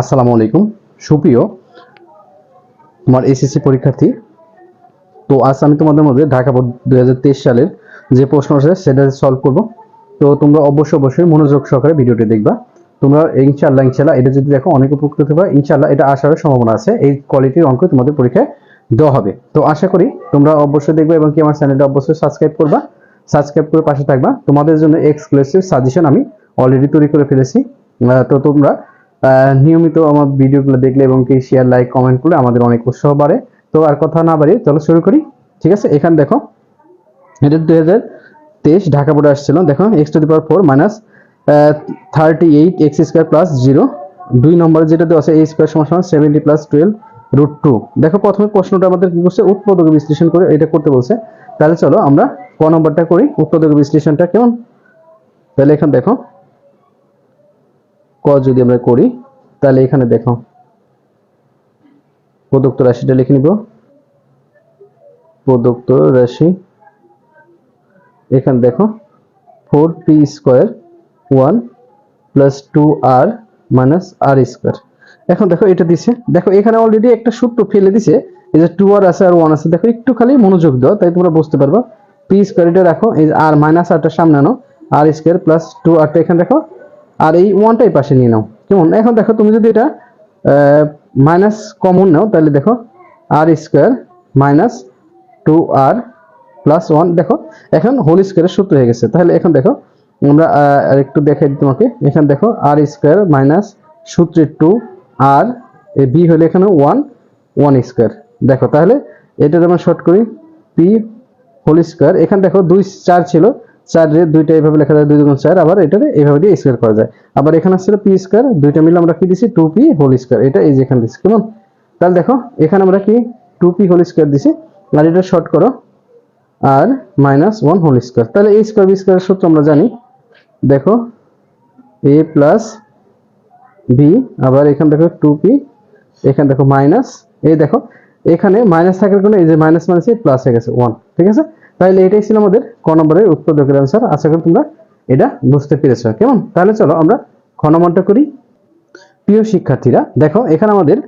আসসালামু আলাইকুম। সুপ্রিয় তোমার এসএসসি পরীক্ষার্থী, তো আজ আমি তোমাদের মধ্যে ঢাকা বোর্ড দুই হাজার তেইশ সালের যে প্রশ্ন আছে সেটা সলভ করব। তো তোমরা অবশ্যই অবশ্যই মনোযোগ সহকারে ভিডিওটি দেখবা। তোমরা ইনশাল্লাহ ইনশাল্লাহ এটা যদি দেখো অনেক উপকৃত হবে ইনশাল্লাহ এটা আসার সম্ভাবনা আছে। এই কোয়ালিটির অঙ্ক তোমাদের পরীক্ষায় দেওয়া হবে। তো আশা করি তোমরা অবশ্যই দেখবে এবং কি আমার চ্যানেলটা অবশ্যই সাবস্ক্রাইব করবা। সাবস্ক্রাইব করে পাশে থাকবা। তোমাদের জন্য এক্সক্লুসিভ সাজেশন আমি অলরেডি তৈরি করে ফেলেছি। তো তোমরা নিয়মিত আমার ভিডিওগুলো দেখলে এবং কি শেয়ার লাইক কমেন্ট করলে আমাদের অনেক উৎসাহ বাড়ে। তো আর কথা না বাড়িয়ে চলো শুরু করি। ঠিক আছে? এখানে দেখো, এটা দুই হাজার তেইশ ঢাকা বোর্ডে আসছিল। দেখো x to the power four minus thirty eight x square plus zero দুই নম্বরে যেটা দেওয়া আছে এই স্কোয়ার সমান সমান seventy plus twelve root two দেখো, প্রথমে প্রশ্নটা আমাদের কি করছে? উৎপাদক বিশ্লেষণ করে এটা করতে বলছে। তাহলে চলো আমরা ক নম্বরটা করি। উৎপাদক বিশ্লেষণটা কেমন? তাহলে এখানে দেখো যদি আমরা করি, তাহলে এখানে দেখো, প্রদত্ত রাশিটা লিখে নিব। প্রদত্ত রাশি, এখানে দেখো four p square one plus two r minus r square এখন দেখো এটা দিছে। দেখো এখানে অলরেডি একটা সূত্র ফেলে দিছে, এই যে টু আর আছে আর ওয়ান আছে। দেখো একটু খালি মনোযোগ দাও, তাই তোমরা বুঝতে পারবা। পি স্কোয়ার এটা রাখো, এই আর মাইনাস আরটা সামনে আনো আর স্কোয়ার প্লাস টু আরটা এখানে রাখো। আর এই ওয়ানটাই পাশে নিয়ে নাও। কেমন? এখন দেখো তুমি যদি এটা মাইনাস কমন নাও, তাহলে দেখো r square minus two r plus one দেখো, এখন হোল স্কোয়ারের সূত্র হয়ে গেছে। তাহলে এখন দেখো, আমরা আর একটু দেখাই তোমাকে। এখানে দেখো আর স্কোয়ার মাইনাস সূত্রের টু আর বি হলে এখানে ওয়ান ওয়ান স্কোয়ার দেখো, তাহলে এটা আমরা শর্ট করি পি হোল স্কোয়ার এখানে দেখো দুই, চার ছিল। চারের দুইটা এইভাবে লেখা যায়, দুই দুগুণ চার, আবার এটারে এইভাবে দিয়ে স্কোয়ার করা যায়। আবার এখানে ছিল পি স্কোয়ার দুইটা মিলে আমরা কি দিছি? টু পি হোল স্কোয়ার এটা এই যে এখানে দিছি, কেমন? তাহলে দেখো, এখানে আমরা কি টু পি হোল স্কোয়ার দিছি, আর এটা শর্ট করো r minus one whole square তাহলে এই স্কোয়ার বি স্কোয়ারের সূত্র আমরা জানি, দেখো এ প্লাস বি আবার এখানে দেখো টু পি এখানে দেখো মাইনাস এই দেখো, এখানে মাইনাস থাকার কারণে এই যে মাইনাস মাইনাস প্লাস হয়ে গেছে ওয়ান ঠিক আছে? তাহলে এটাই ছিল আমাদের ক নম্বরের উৎপাদকের অ্যান্সার আশা করি তোমরা এটা বুঝতে পেরেছ। কেমন? তাহলে চলো আমরা খ নম্বরটা করি। প্রিয় শিক্ষার্থীরা, দেখো, এখানে আমাদের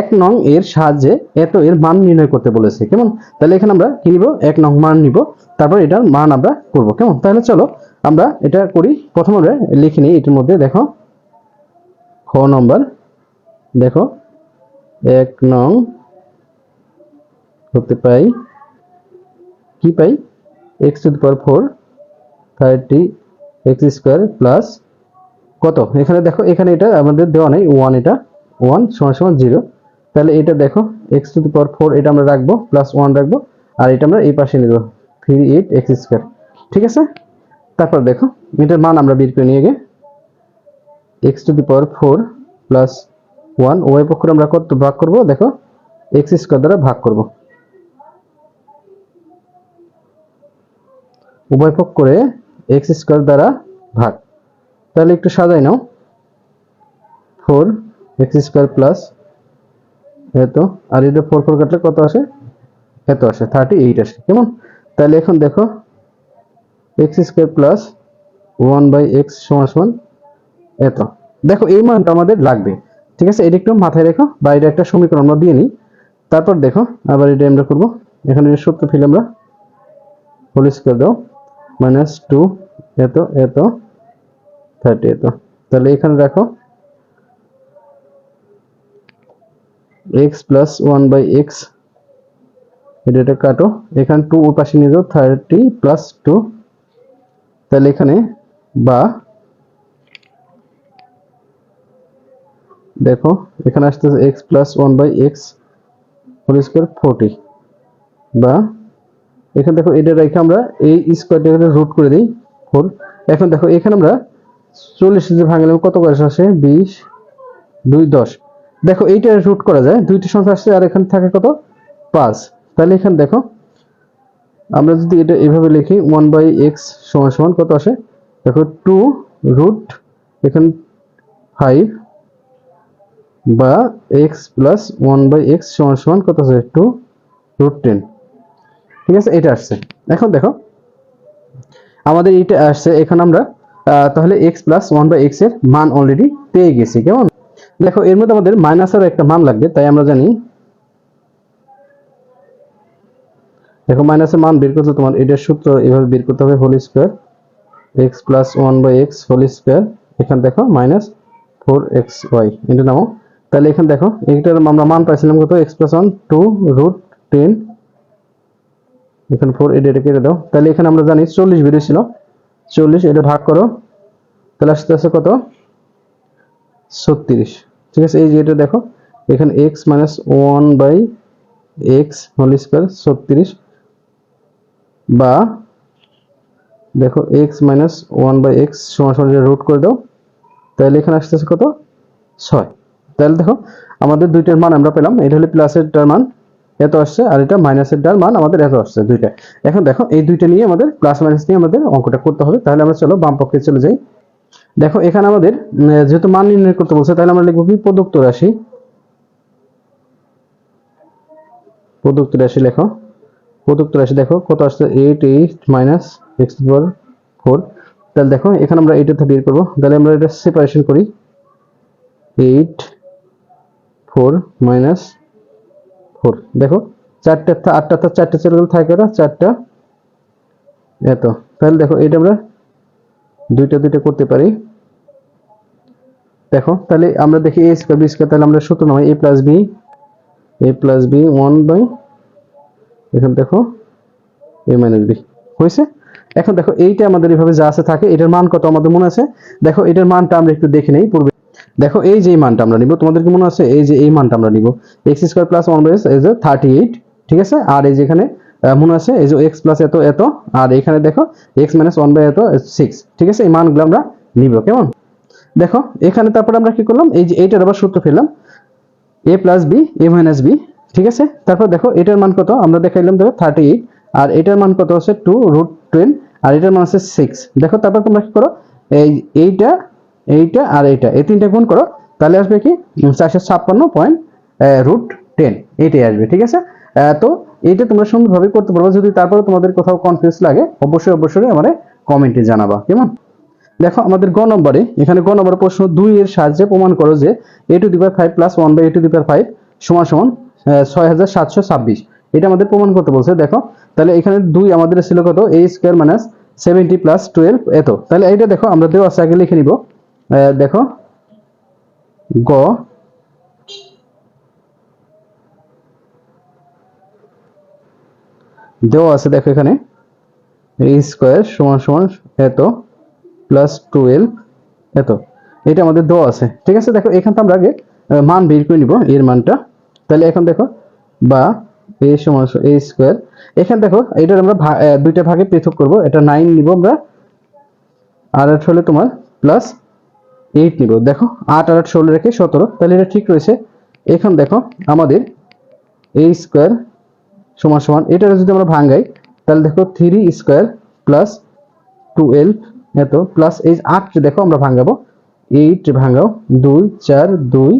এক নং এর সাহায্যে এত এর মান নির্ণয় করতে বলেছে। কেমন? তাহলে এখানে আমরা কি নিব? এক নং মান নিব। তারপর এটার মান আমরা করব। কেমন? তাহলে চলো আমরা এটা করি। প্রথম আমরা লিখে নিই এটির মধ্যে, দেখো, খ নম্বর, দেখো, এক নং হতে পাই কি পাই? X to the power four thirty x square plus কত? এখানে দেখো, এখানে এটা আমাদের দেওয়া নেই ওয়ান এটা ওয়ান সমান সমান জিরো তাহলে এটা দেখো x to the power four এটা আমরা রাখব প্লাস ওয়ান রাখব, আর এটা আমরা এই পাশে নিব থ্রি এইট এক্স স্কোয়ার ঠিক আছে? তারপর দেখো, এটার মান আমরা বের করে নিয়ে গে x to the power four plus one y পক্ষ আমরা কত ভাগ করব? দেখো এক্স স্কোয়ার দ্বারা ভাগ করব। উভয় পক্ষ করে এক্স স্কোয়ার দ্বারা ভাগ। তাহলে একটু সাজাই নাও। ফোর এক্স স্কোয়ার প্লাস এত, আর এটা ফোর ফোর কাটলে কত আসে? এত আসে থার্টি এইট আসে, কেমন? তাহলে এখন দেখো x square plus one by x সমান সমান এত। দেখো, এই মানটা আমাদের লাগবে। ঠিক আছে, এটা একটু মাথায় রেখো বা এটা একটা সমীকরণ আমরা দিয়ে নিই। তারপর দেখো, আবার এটা আমরা করব। এখানে সূত্র ফেলে আমরা হোল স্কোয়ার দাও। মাইনাস টু, এত এত, থার্টি এত। তাহলে এখানে রাখো x plus one by x, এটা কাটো। এখানে টু ওর পাশে নিয়ে যাও, থার্টি প্লাস টু। তাহলে এখানে বা, দেখো, এখানে আসতেছে x plus one by x whole square forty. বা এখানে দেখো এটা রেখে আমরা এই স্কোয়ারটা রুট করে দিই ফোর এখন দেখো এখানে আমরা চল্লিশ যে ভাঙলে কত বয়স আসে? বিশ, দুই, দশ। দেখো এইটা রুট করা যায়, দুইটি সংখ্যা আসছে আর এখানে থাকে কত? পাঁচ। তাহলে এখানে দেখো, আমরা যদি এটা এভাবে লিখি ওয়ান বাই এক্স সমান সমান কত আসে? দেখো টু রুট এখানে ফাইভ বা x plus one by x সমান সমান কত আছে টু রুট টেন ঠিক আছে, এটা আসছে। এখন দেখো, আমাদের এটা আসছে, এখানে আমরা তাহলে এক্স প্লাস ওয়ান বাই এক্সের মান অলরেডি পেয়ে গেছি, কেমন? দেখো, এর মধ্যে আমাদের মাইনাসের একটা মান লাগবে, তাই আমরা জানি, দেখো মাইনাসের মান বের করতে তোমার এটার সূত্র এভাবে বের করতে হবে whole square x plus one by x whole square এখানে দেখো মাইনাস ফোর এক্স ওয়াই এটা নামো তাহলে এখানে দেখো এইটার আমরা মান পাইছিলাম কত? X plus one two root ten এখানে ফোর এটা এটা কেটে দাও। তাহলে এখানে আমরা জানি চল্লিশ ভিডিও ছিল। চল্লিশ, এটা ভাগ করো। তাহলে আসতে আসতে কত? ছত্রিশ। ঠিক আছে, এই যে এটা দেখো। এখানে x minus one by x whole square ছত্রিশ বা দেখো x minus one by x সমান সমান রুট করে দাও। তাহলে এখানে আসতে আসতেছে কত? ছয়। তাহলে দেখো, আমাদের দুইটার মান আমরা পেলাম। এটা হলো প্লাসের মান। এত আসছে, আর এটা মাইনাসের টার মান আমাদের এত আসছে দুইটা। এখন দেখো, এই দুইটা নিয়ে আমাদের প্লাস মাইনাস নিয়ে আমাদের অঙ্কটা করতে হবে। তাহলে আমরা চলো বাম পক্ষে চলে যাই। দেখো, এখানে আমাদের যেহেতু মান নির্ণয় করতে বলছে, তাহলে আমরা লিখব কি? প্রদত্ত রাশি। প্রদত্ত রাশি লেখো। প্রদত্ত রাশি দেখো, কত আসছে? Eight eight minus x power four তাহলে দেখো, এখানে আমরা এইটা থেকে বের করব। তাহলে আমরা এটা সেপারেশন করি। Eight four minus four. দেখো, চারটে আটটা তো চারটে গেল থাকে ওটা চারটা। এত। তাহলে দেখো এটা আমরা দুইটা দুইটা করতে পারি। দেখো, তাহলে আমরা দেখি এ স্কোয়ার বি স্কোয়ার তাহলে আমরা সূত্র নামাই a plus b a plus b one by এখানে দেখো এ মাইনাস বি হয়েছে? এখন দেখো, এইটা আমাদের এইভাবে যা আছে থাকে, এটার মান কত আমাদের মনে আছে? দেখো, এটার মানটা আমরা একটু দেখে নেই, পূর্বে দেখো এই যে মানটা আমরা নিব তোমাদের কি মনে আছে? এই যে এই মানটা আমরা নিব। X square plus one by এই থার্টি এইট ঠিক আছে? আর এই যে এখানে আহ, মনে আছে এই যে এক্স প্লাস এত এত আর এখানে দেখো এক্স মাইনাস ওয়ান বাই এত সিক্স ঠিক আছে? এই মানগুলো আমরা নিব কেমন? দেখো এখানে তারপর আমরা কি করলাম? এই যে এইটার আবার সূত্র ফেললাম a plus b a minus b ঠিক আছে? তারপর দেখো এটার মান কত? আমরা দেখাইলাম দেখো থার্টি এইট আর এটার মান কত হচ্ছে টু রুট টেন আর এটার মান হচ্ছে সিক্স দেখো তারপর তোমরা কি করো? এই এইটা এইটা আর এইটা, এই তিনটা গুণ করো, তাহলে আসবে কি? চারশো ছাপ্পান্ন পয়েন্ট রুট টেন এইটাই আসবে, ঠিক আছে? তো এইটা তোমরা সুন্দরভাবে করতে পারবে, যদি তারপরে তোমাদের কোথাও কনফিউজ লাগে, অবশ্যই অবশ্যই আমাদের কমেন্টে জানাবা, কেমন? দেখো, আমাদের গ নম্বরে, এখানে গ নম্বর প্রশ্ন দুই এর সাহায্যে প্রমাণ করো যে a to the power five plus one by a to the power five সমান সমান ছয় হাজার সাতশো ছাব্বিশ। এটা আমাদের প্রমাণ করতে বলছে, দেখো, তাহলে এখানে দুই আমাদের ছিল কত? A square minus seventy plus twelve এত। তাহলে এইটা দেখো, আমরা দেওয়া আছে, আগে লিখে নিব। দেখো। গ। দেওয়া আছে দেখো এখানে। এ স্কোয়ার সমান সমান এত প্লাস টুয়েলভ এত। এটা আমাদের দেওয়া আছে। ঠিক আছে? দেখো, এখান থেকে আমরা আগে মান বের করে নিব, এর মানটা। তাহলে এখন দেখো, বা এ সমান এ স্কোয়ার। এখানে দেখো, এটার আমরা দুইটা ভাগে পৃথক করব। এটা নাইন নিব আমরা। আর হলে তোমার প্লাস এইট নিব। দেখো, আট আর আট ষোলো রেখে সতেরো। তাহলে এটা ঠিক রয়েছে। এখন দেখো, আমাদের এ স্কোয়ার সমান সমান এটা যদি আমরা ভাঙাই, তাহলে দেখো থ্রি স্কোয়ার প্লাস টুয়েলভ এত প্লাস এই আট দেখো আমরা ভাঙাবো। এইট ভাঙাও, দুই, চার, দুই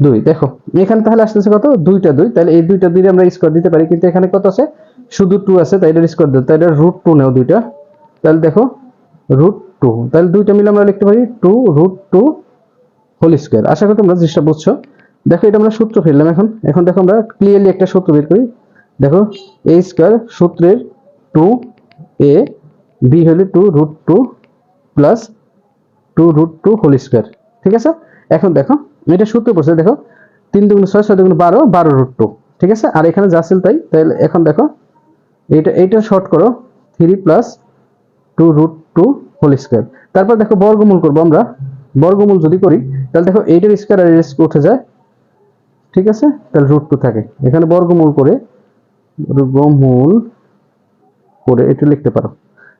দুই। দেখো, এখানে তাহলে আসতেছে কত? দুইটা দুই। তাহলে এই দুইটা দুই আমরা স্কোয়ার দিতে পারি, কিন্তু এখানে কত আছে? শুধু টু আছে, তাই এটার স্কোয়ার দিতে তাই এটা রুট টু নেও দুইটা। তাহলে দেখো রুট টু তাহলে দুইটা মিলে আমরা লিখতে পারি two root two whole square আশা করি তোমরা জিনিসটা বুঝছ। দেখো এটা আমরা সূত্র ফেললাম এখন। এখন দেখো আমরা ক্লিয়ারলি একটা সূত্র বের করি। দেখো এ স্কোয়ার সূত্রের টু এ বি হলে two root two plus two root two whole square ঠিক আছে? এখন দেখো, এটা সূত্র পড়ছে, দেখো, তিন দুগুণ ছয় ছয় দুগুণ বারো বারো রুট টু ঠিক আছে? আর এখানে যা ছিল তাই। তাহলে এখন দেখো এইটা এইটা শর্ট করো three plus two root two whole square তারপর দেখো বর্গমূল করব আমরা। বর্গমূল যদি করি, তাহলে দেখো এইটার স্কোয়ার আর এর স্কোয়ার উঠে যায়। ঠিক আছে? তাহলে রুট টু থাকে। এখানে বর্গমূল করে বর্গমূল করে এটা লিখতে পারো।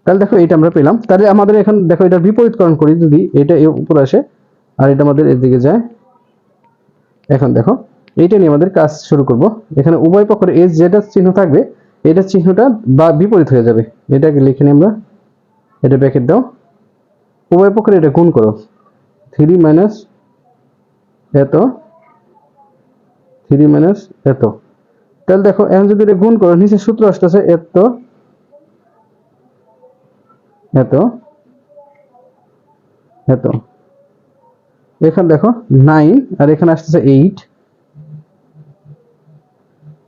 তাহলে দেখো এটা আমরা পেলাম। তাহলে আমাদের এখন দেখো এটা বিপরীতকরণ করি যদি এটা উপর আসে, আর এটা আমাদের এদিকে যায়। এখন দেখো, এইটা নিয়ে আমাদের কাজ শুরু করব। এখানে উভয় পক্ষের এজ যেটা চিহ্ন থাকবে, এটা চিহ্নটা বা বিপরীত হয়ে যাবে। এটাকে লিখে নিই আমরা। এটা ব্র্যাকেট দাও। উভয় পক্ষের এটা গুণ করো। থ্রি মাইনাস এত থ্রি মাইনাস এত। তাহলে দেখো, এখন যদি এটা গুণ করো নিচে সূত্র আসতেছে এত এত এত। এখানে দেখো নাইন আর এখানে আসতেছে এইট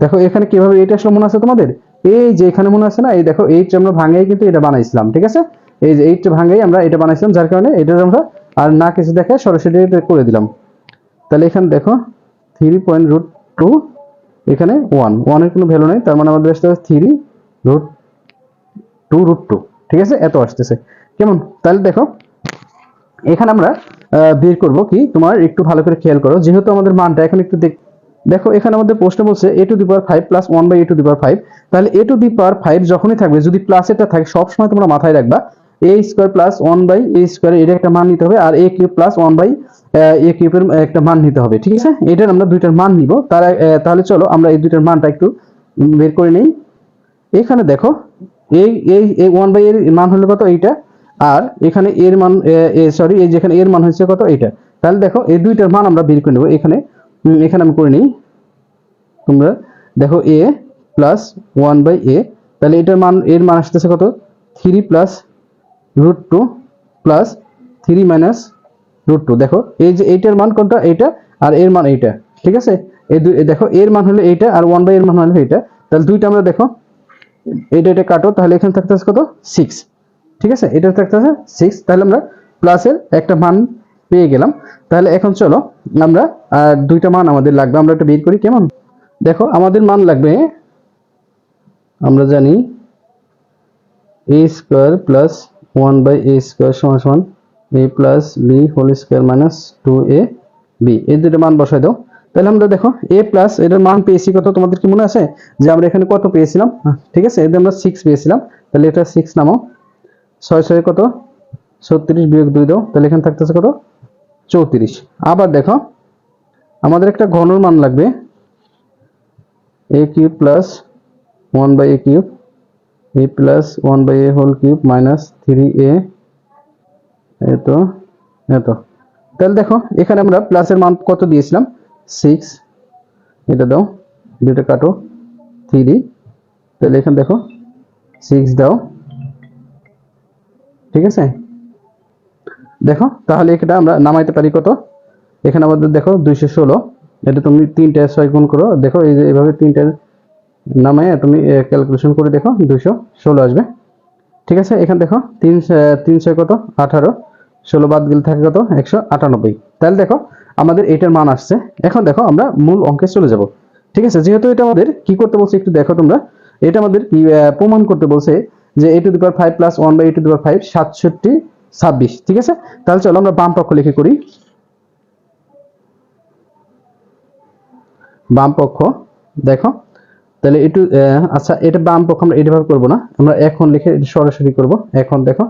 দেখো, এখানে কীভাবে এইট আসলে মনে আছে তোমাদের? এই যে এখানে মনে আছে না, এই দেখো এইট আমরা ভাঙাই কিন্তু এটা বানাইছিলাম, ঠিক আছে? এই যে এইট ভাঙাই আমরা এটা বানাইছিলাম, যার কারণে এটা আমরা আর না কিছু দেখে সরাসরি করে দিলাম। তাহলে এখানে দেখো থ্রি পয়েন্ট রুট টু এখানে ওয়ান ওয়ানের কোনো ভ্যালু নেই, তার মানে আমাদের আসতে three root two root two ঠিক আছে? এত আসতেছে। কেমন? তাহলে দেখো, এখানে আমরা বের করব কি? তোমার একটু ভালো করে খেয়াল করো, যেহেতু আমাদের মানটা এখন একটু দেখ দেখো, এখানে আমাদের প্রশ্ন বলছে a to the power five plus one by a to the power five তাহলে a to the power five যখনই থাকবে, যদি প্লাস এটা থাকে, সবসময় তোমরা মাথায় রাখবা a square plus one by a square এটা একটা মান নিতে হবে, আর a cube plus one by a কিউবের একটা মান নিতে হবে, ঠিক আছে? এটার আমরা দুইটার মান নিব। তার তাহলে চলো আমরা এই দুইটার মানটা একটু বের করে নেই। এখানে দেখো এই এই ওয়ান বাই এর মান হলো কত এইটা? আর এখানে এর মান সরি এই যেখানে এর মান হচ্ছে কত এইটা? তাহলে দেখো, এই দুইটার মান আমরা বের করে নেব। এখানে এখানে আমি করে নিই। তোমরা দেখো a plus one by a তাহলে এটার মান, এর মান আসতেছে কত? Three plus root two plus three minus root two দেখো, এই যে এইটার মান কোনটা? এইটা, আর এর মান এইটা, ঠিক আছে? এই দুই দেখো, এর মান হলো এইটা আর ওয়ান বাই এর মান হলো এইটা। তাহলে দুইটা আমরা দেখো এটা এটা কাটো, তাহলে এখানে থাকতেছে কত? সিক্স ঠিক আছে? এটা থাকতেছে সিক্স তাহলে আমরা প্লাসের একটা মান পেয়ে গেলাম। তাহলে এখন চলো আমরা আর দুইটা মান আমাদের লাগবে। আমরা একটা বের করি কেমন? দেখো আমাদের মান লাগবে আমরা জানি a square plus one by a square সমান সমান a plus b whole square minus two a b এই দুটো মান বসাই দাও। তাহলে আমরা দেখো এ প্লাস এটার মান পেয়েছি কত? তোমাদের কি মনে আছে? যে আমরা এখানে কত পেয়েছিলাম? হ্যাঁ, ঠিক আছে এদের আমরা সিক্স পেয়েছিলাম। তাহলে এটা সিক্স নামাও। ছয় ছয় কত? ছত্রিশ বিয়োগ দুই দাও। তাহলে এখানে থাকতেছে কত? চৌত্রিশ। আবার দেখো, আমাদের একটা ঘনর মান লাগবে। A cube plus one by a cube a plus one by a whole cube minus three a এত এত। তাহলে দেখো, এখানে আমরা প্লাসের মান কত দিয়েছিলাম? সিক্স এটা দাও, দুটো কাটো থ্রি তাহলে এখানে দেখো সিক্স দাও। ঠিক আছে? দেখো, তাহলে এটা আমরা নামাইতে পারি কত? এখানে আমাদের দেখো দুইশো ষোলো। এটা তুমি তিনটা ছয় গুণ করো। দেখো, এই যে এভাবে তিনটা নামায় তুমি ক্যালকুলেশন করে দেখো, দুইশো ষোলো আসবে। ঠিক আছে, এখানে দেখো, তিন তিনশো কত? আঠারো। ষোলো বাদ গেলে থাকে কত? একশো আটানব্বই। তাহলে দেখো, আমাদের এটার মান আসছে। এখন দেখো, আমরা মূল অঙ্কে চলে যাব। ঠিক আছে, যেহেতু এটা আমাদের কি করতে বলছে একটু দেখো তোমরা। এটা আমাদের প্রমাণ করতে বলছে যে a to the power five plus one by a to the power five সাতষট্টি ছাব্বিশ, ঠিক আছে? তাহলে চলো আমরা বাম পক্ষ লিখে করি। বাম পক্ষ, দেখো, তাহলে একটু আচ্ছা এটা বাম পক্ষ আমরা এইভাবে করব না। আমরা এখন লিখে সরাসরি করব। এখন দেখো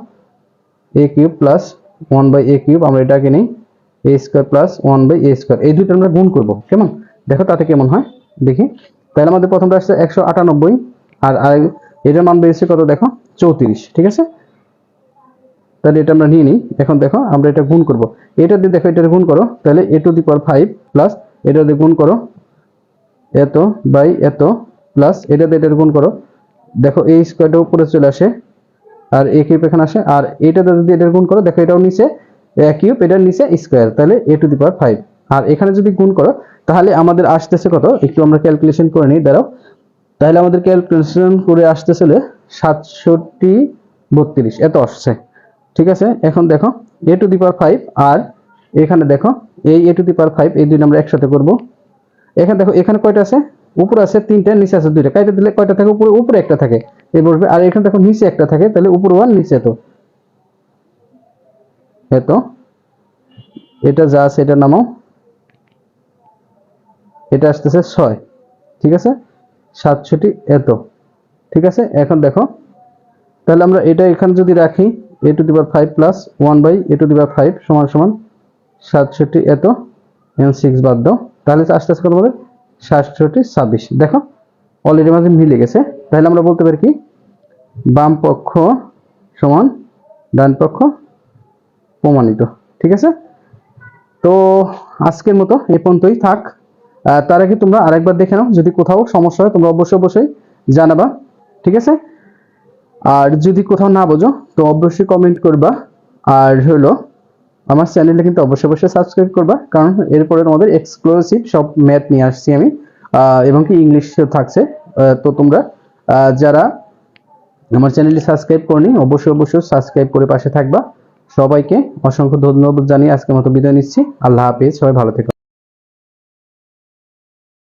a cube plus one by a cube, আমরা এটাকে নিই a square plus one by a square এই দুটো আমরা গুণ করব, কেমন? দেখো তাতে কেমন হয়, দেখি। তাহলে আমাদের প্রথমটা আসছে একশো আটানব্বই, আর এটার মান বেরিয়েছে কত দেখো? চৌত্রিশ, ঠিক আছে? তাহলে এটা আমরা নিয়ে নিই। এখন দেখো, আমরা এটা গুণ করব। এটা দিয়ে দেখো এটা গুণ করো। তাহলে a to the power five plus এটা দিয়ে গুণ করো। এত বাই এত প্লাস এটা দিয়ে এটা গুণ করো। দেখো এই স্কোয়ারটা উপরে চলে আসে আর এ কিউব এখানে আসে। আর এটা যদি এটা গুণ করো, দেখো, এটাও নিচে কিউব এটার নিচে স্কোয়ার। তাহলে a to the power five. আর এখানে যদি গুণ করো, তাহলে আমাদের আসতেছে কত? একটু আমরা ক্যালকুলেশন করে নিই, দাঁড়াও। তাহলে আমাদের ক্যালকুলেশন করে আসতেছিল সাতষট্টি বত্রিশ। এত আসছে। ঠিক আছে? এখন দেখো এ টু দি পাওয়ার ফাইভ আর এখানে দেখো, এই এ টু দি পাওয়ার ফাইভ এই দুই আমরা একসাথে করব। এখানে দেখো, এখানে কয়টা আছে? উপরে আছে তিনটা, নিচে আছে দুইটা। কাইটা দিলে কয়টা থাকে? উপরে উপরে একটা থাকে। এই বসবে। আর এখানে দেখো, নিচে একটা থাকে, তাহলে উপরে ওয়ান নিচে এত এত এটা যা আছে, এটা নামাও। এটা আসতেছে ছয়। ঠিক আছে? সাতষট্টি এত ঠিক আছে? এখন দেখো তাহলে আমরা এটা এখানে যদি রাখি a to the power five plus one by a to the power five সমান সমান সাতষট্টি, এত এন সিক্স বাদ দাও। তাহলে আস্তে আস্তে কত বলে সাতষট্টি, ছাব্বিশ। দেখো অলরেডি মাঝে মিলে গেছে। তাহলে আমরা বলতে পারি কি? বাম পক্ষ সমান ডান পক্ষ প্রমাণিত। ঠিক আছে? তো আজকের মতো এ পর্যন্তই থাক। তার আগে তোমরা আরেকবার দেখে নাও। যদি কোথাও সমস্যা হয়, তোমরা অবশ্যই অবশ্যই জানাবা। ঠিক আছে? আর যদি কোথাও না বোঝো, তো অবশ্যই কমেন্ট করবা। আর হলো, আমার চ্যানেলটা কিন্তু অবশ্যই অবশ্যই সাবস্ক্রাইব করবা, কারণ এরপরে তোমাদের এক্সক্লুসিভ সব ম্যাথ নিয়ে আসছি আমি এবং কি ইংলিশ থাকছে তো তোমরা যারা আমার চ্যানেলটি সাবস্ক্রাইব করনি, অবশ্যই অবশ্যই সাবস্ক্রাইব করে পাশে থাকবা। সবাইকে অসংখ্য ধন্যবাদ জানিয়ে আজকের মতো বিদায় নিচ্ছি। আল্লাহ হাফিজ, সবাই ভালো থেকো।